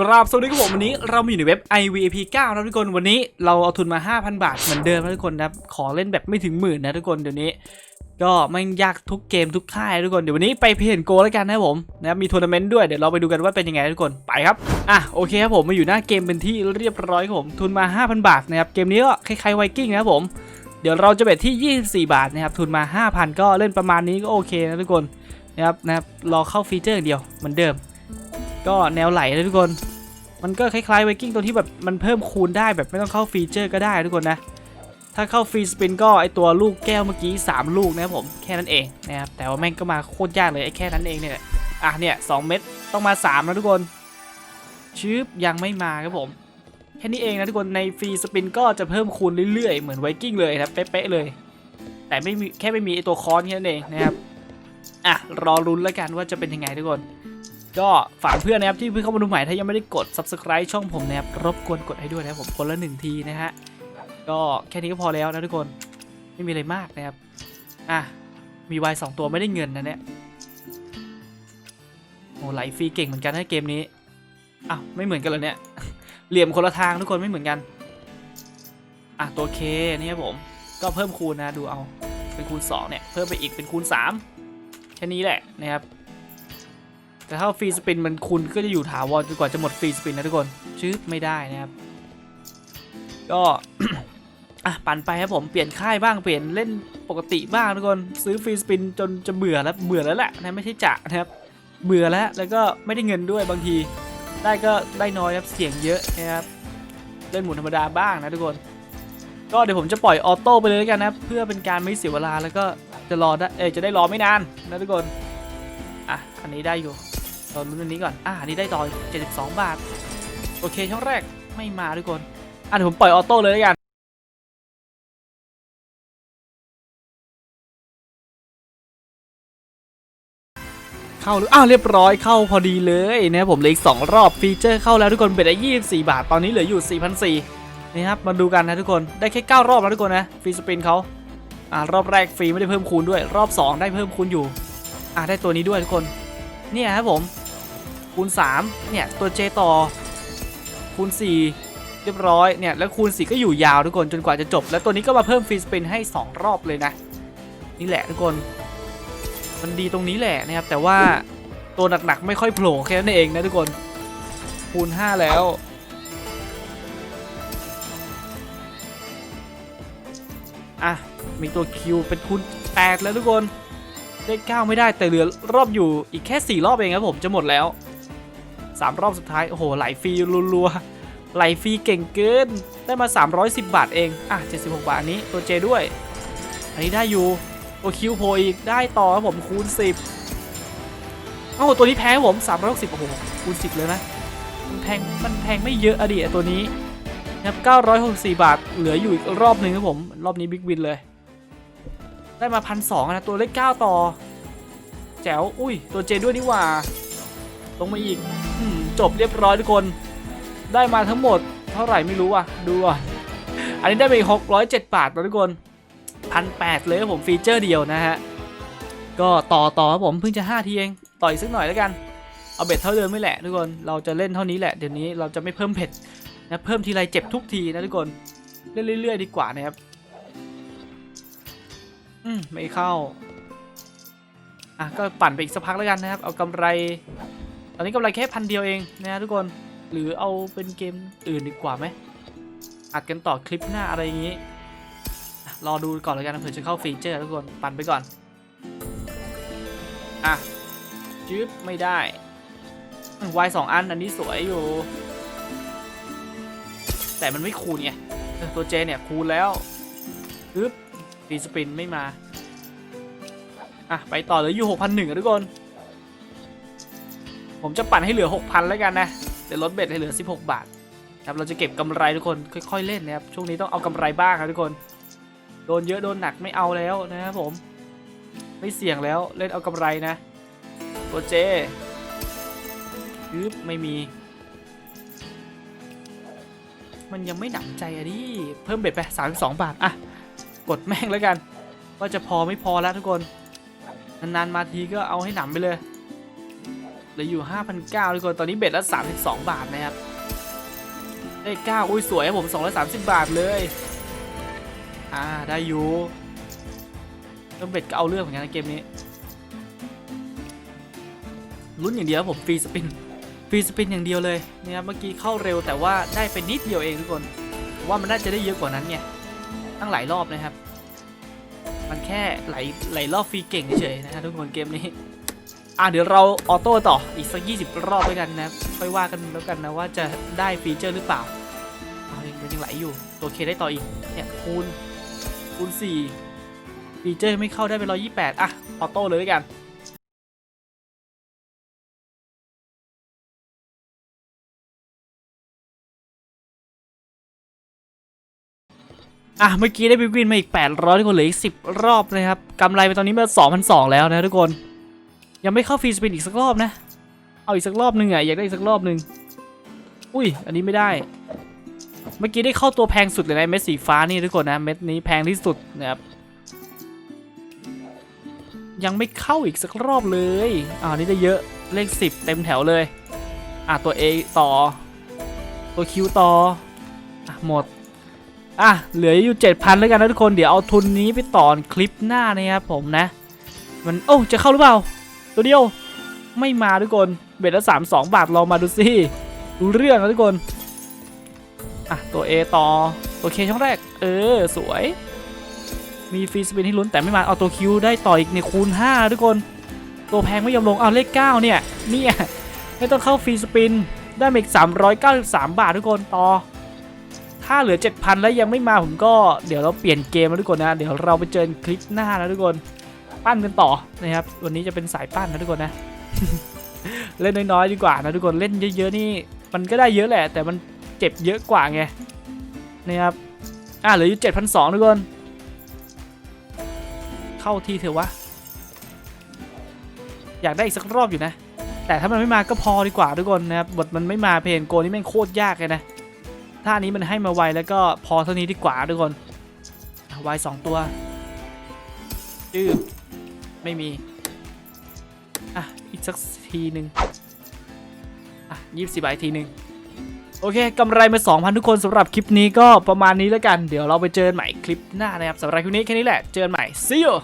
กราบสวัสดีครับผมวันนี้เรามาอยู่ในเว็บ IVP 9นะทุกคนวันนี้เราเอาทุนมา 5,000 บาทเหมือนเดิมนะทุกคนนะครับขอเล่นแบบไม่ถึงหมื่นนะทุกคนเดี๋ยวนี้ ก็ไม่ยากทุกเกมทุกค่ายทุกคนเดี๋ยววันนี้ไปเพนโกแล้วกันนะครับผมนะครับมีทัวร์นาเมนต์ด้วยเดี๋ยวเราไปดูกันว่าเป็นยังไงทุกคนไปครับอะโอเคครับผมมาอยู่หน้าเกมเป็นที่เรียบร้อยครับผมทุนมา 5,000 บาทนะครับเกมนี้ก็คล้ายๆไวกิ้งนะครับผมเดี๋ยวเราจะเบ็ดที่ 24 บาทนะครับทุนมา 5,000 ก็เล่นประมาณนี้ก็โอเคนะทุกคนนะครับนะครับรอเข้าฟีเจอร์อย่างเดียวเหมือนเดิมก็แนวไหลนะทุกคน มันก็คล้ายๆไวกิ้งตรงที่แบบมันเพิ่มคูณได้แบบไม่ต้องเข้าฟีเจอร์ก็ได้ทุกคนนะ ถ้าเข้าฟรีสปินก็ไอตัวลูกแก้วเมื่อกี้ 3 ลูกนะครับผมแค่นั้นเองนะครับแต่ว่าแม่งก็มาโคตรยากเลยไอแค่นั้นเองเนี่ยอะเนี่ยสเม็ดต้องมา3นะทุกคนชืบยังไม่มาครับผมแค่นี้เองนะทุกคนในฟรีสปินก็จะเพิ่มคูณเรื่อยๆ เหมือนไวกิ้งเลยนะครับเป๊ะๆเลย แต่ไม่มีแค่ไม่มีไอตัวคอนแค่นั้นเองนะครับอะรอรุ้นแล้วกันว่าจะเป็นยังไงทุกคน ก็ฝากเพื่อนนะครับที่เพิ่งเข้ามาดูใหม่ถ้ายังไม่ได้กด subscribe ช่องผมนะครับรบกวนกดให้ด้วยนะครับผมคนละหนึ่งทีนะฮะก็แค่นี้ก็พอแล้วนะทุกคนไม่มีอะไรมากนะครับอะมีวายสองตัวไม่ได้เงินนะเนี่ยโอ้ไหลฟรีเก่งเหมือนกันนะเกมนี้อ้าวไม่เหมือนกันเลยเนี่ยเหลี่ยมคนละทางทุกคนไม่เหมือนกันอะตัวเคนี่ครับผมก็เพิ่มคูณนะดูเอาเป็นคูณ 2 เนี่ย เพิ่มไปอีกเป็นคูณ 3 แค่นี้แหละนะครับ แต่ถ้าฟรีสปินมันคุณก็จะอยู่ถาวรจนกว่าจะหมดฟรีสปินนะทุกคนชื่อไม่ได้นะครับ ก็อะปั่นไปครับผมเปลี่ยนค่ายบ้างเปลี่ยนเล่นปกติบ้างทุกคนซื้อฟรีสปินจนจะเบื่อแล้วเบื่อแล้วแหละนะไม่ใช่จะนะครับเบื่อแล้วแล้วก็ไม่ได้เงินด้วยบางที ได้ก็ได้น้อยครับเสี่ยงเยอะนะครับเล่นหมุนธรรมดาบ้างนะทุกคน ก็เดี๋ยวผมจะปล่อยออโต้ไปเลยแล้วกันนะเพื่อเป็นการไม่เสียเวลาแล้วก็จะรอได้เอจะได้รอไม่นานนะทุกคนอะอันนี้ได้อยู่ เราลุ้นอันนี้ก่อน อะอันนี้ได้ต่อ72 บาท โอเค ช่องแรกไม่มาทุกคน อะเดี๋ยวผมปล่อยออโต้เลยแล้วกันเข้าหรืออ้าวเรียบร้อยเข้าพอดีเลยนะครับผมเหลืออีก 2 รอบฟีเจอร์เข้าแล้วทุกคนเบ็ดได้24 บาท ตอนนี้เหลืออยู่ 4,400นี่ครับมาดูกันนะทุกคนได้แค่ 9 รอบแล้วทุกคนนะฟรีสปินเขาอ่ารอบแรกฟรีไม่ได้เพิ่มคูณด้วย รอบ 2 ได้เพิ่มคูณอยู่ อะได้ตัวนี้ด้วยทุกคน เนี่ยครับผม คูณ 3 เนี่ย ตัวเจต่อ คูณ 4 เรียบร้อย เนี่ย แล้วคูณ 4 ก็อยู่ยาวทุกคนจนกว่าจะจบ แล้วตัวนี้ก็มาเพิ่มฟรีสปินให้ 2 รอบเลยนะ นี่แหละทุกคน มันดีตรงนี้แหละนะครับ แต่ว่าตัวหนักๆ ไม่ค่อยโผล่แค่นั้นเองนะทุกคน คูณ 5 แล้วอะมีตัวคิวเป็นคูณ8แล้วทุกคนเลข9ไม่ได้แต่เหลือรอบอยู่อีกแค่ 4 รอบเองครับผมจะหมดแล้ว 3 รอบสุดท้าย โอ้โห ไหลฟรีรัวๆไหลฟรีเก่งเกิน ได้มา 310 บาทเอง อะ 76 บาทอันนี้ตัวเจด้วย อันนี้ได้อยู่ตัวคิวโพอีก ได้ต่อครับผมคูณ 10 โอ้โห ตัวนี้แพงครับผม 360 โอ้โห คูณ 10 เลยนะ มันแพง มันแพงไม่เยอะอดิไอ้ตัวนี้ครับ964 บาท เหลืออยู่อีกรอบหนึ่งครับผม รอบนี้บิ๊กวินเลย ได้มาพันสองนะ ตัวเลขเก้าต่อ แจ๋ว อุ้ย ตัวเจด้วยนี่ว่า ลงมาอีกอจบเรียบร้อยทุกคน ได้มาทั้งหมด เท่าไหร่ไม่รู้อะ ดูอะ อันนี้ได้ไปหกร้อยเจ็ดบาทนะทุกคนพันแปดเลยผมฟีเจอร์เดียวนะฮะ ก็ต่อต่อครับผมเพิ่งจะห้าทีเองต่ออีกสักหน่อยแล้วกัน เอาเบ็ดเท่าเดิมไม่แหละทุกคน เราจะเล่นเท่านี้แหละ เดี๋ยวนี้เราจะไม่เพิ่มเผ็ดนะเพิ่มทีไรเจ็บทุกทีนะทุกคนเล่นเรื่อย ๆ ดีกว่านะครับ อืมไม่เข้า อะก็ปั่นไปอีกสักพักแล้วกันนะครับ เอากำไร ตอนนี้กำไรแค่พันเดียวเองนะทุกคนหรือเอาเป็นเกมอื่นดีกว่าไหมอัดกันต่อคลิปหน้าอะไรอย่างนี้ รอดูก่อนแล้วกันเผื่อจะเข้าฟีเจอร์ทุกคนปั่นไปก่อน อะจึ๊บไม่ได้วายสองอันอันนี้สวยอยู่ แต่มันไม่คูณไงตัวเจเนี่ยคูณแล้วปึ๊บฟีสปินไม่มา อะ ไปต่อเลือยู่6,001อะทุกคน ผมจะปั่นให้เหลือ 6,000 แล้วกันนะเดี๋ยวลดเบ็ดให้เหลือ 16 บาทครับเราจะเก็บกำไรทุกคนค่อย ๆ เล่นนะครับช่วงนี้ต้องเอากำไรบ้างครับทุกคน โดนเยอะโดนหนักไม่เอาแล้วนะครับผม ไม่เสี่ยงแล้วเล่นเอากำไรนะตัวเจยึบไม่มี มันยังไม่หนำใจอะดิเพิ่มเบ็ดไป32บาท อะ กดแม่งแล้วกัน ว่าจะพอไม่พอแล้วทุกคน นานๆมาทีก็เอาให้หนำไปเลย เหลืออยู่ 5,900ทุกคนตอนนี้เบ็ดละ32 บาทนะครับได้9อุ้ยสวยครับผม 230 บาทเลย อ่า ได้อยู่เริ่มเบ็ดก็เอาเรื่องเหมือนกันนะเกมนี้ลุ้นอย่างเดียวผมฟรีสปินฟรีสปินอย่างเดียวเลยนะครับเมื่อกี้เข้าเร็วแต่ว่าได้ไปนิดเดียวเองทุกคนว่ามันน่าจะได้เยอะกว่านั้นไงตั้งหลายรอบนะครับ มันแค่ไหลไหลรอบฟรีเก่งเฉยนะฮะทุกคนเกมนี้ อะเดี๋ยวเราออโต้ต่ออีกสัก 20 รอบด้วยกันนะค่อยว่ากันแล้วกันนะว่าจะได้ฟีเจอร์หรือเปล่าเอายังยังไหลอยู่ ตัวเคได้ต่ออีกเนี่ยคูณคูณ4ฟีเจอร์ไม่เข้าได้เป็น128 อะ ออโต้เลยด้วยกันอะเมื่อกี้ได้บิวกินมาอีก 800ทุกคนเหลืออีก 10 รอบนะครับกำไรไปตอนนี้มา2,200แล้วนะทุกคน ยังไม่เข้าฟรีสปินอีกสักรอบนะ เอาอีกสักรอบหนึ่งอะอยากได้อีกสักรอบหนึ่งอุ้ย อันนี้ไม่ได้ เมื่อกี้ได้เข้าตัวแพงสุดเลยนะเม็ดสีฟ้านี่ทุกคนนะเม็ดนี้แพงที่สุดนะครับ ยังไม่เข้าอีกสักรอบเลยอ่านี่ได้เยอะเลข 10 เต็มแถวเลย อะตัว A ต่อ ตัว Q ต่ออะหมดอะเหลืออยู่ 7,000แล้วกันนะทุกคนเดี๋ยวเอาทุนนี้ไปต่อคลิปหน้านะครับผมนะ มันโอ้จะเข้าหรือเปล่า ตัวเดียวไม่มาทุกคนเบ็ดละสามสองบาทลองมาดูสิรู้เรื่องนะทุกคนอะตัว A ต่อตัว K ช่องแรก เออ สวย มีฟรีสปินให้ลุ้นแต่ไม่มาเอาตัว Q ได้ต่ออีกในคูณ 5 ทุกคน ตัวแพงไม่ยอมลงเอาเลข 9 เนี่ยเนี่ยไม่ต้องเข้าฟรีสปินได้มาอีก 393 บาททุกคนต่อ ถ้าเหลือ 7,000 แล้วยังไม่มาผมก็เดี๋ยวเราเปลี่ยนเกมแล้วทุกคนนะ เดี๋ยวเราไปเจอคลิปหน้าแล้วทุกคน ปั้นกันต่อนะครับ วันนี้จะเป็นสายปั้นนะทุกคนนะ เล่นน้อยๆดีกว่านะทุกคนเล่นเยอะๆนี่ มันก็ได้เยอะแหละ แต่มันเจ็บเยอะกว่าไงนะครับอะเหลืออยู่7,200ทุกคน เข้าทีเถอะวะ อยากได้อีกสักรอบอยู่นะ แต่ถ้ามันไม่มาก็พอดีกว่าทุกคนนะครับบทมันไม่มาเพนโกนี่แม่งโคตรยากเลยนะท่านี้มันให้มาไวแล้วก็พอเท่านี้ดีกว่าทุกคนไวสองตัวจื้อ ไม่มี อะ อีกสักทีหนึ่งอะยี่สิบใบทีหนึ่งโอเคกำไรมา 2,000 ทุกคนสำหรับคลิปนี้ก็ประมาณนี้แล้วกัน เดี๋ยวเราไปเจอกันใหม่คลิปหน้านะครับสำหรับคลิปนี้แค่นี้แหละ เจอกันใหม่ see you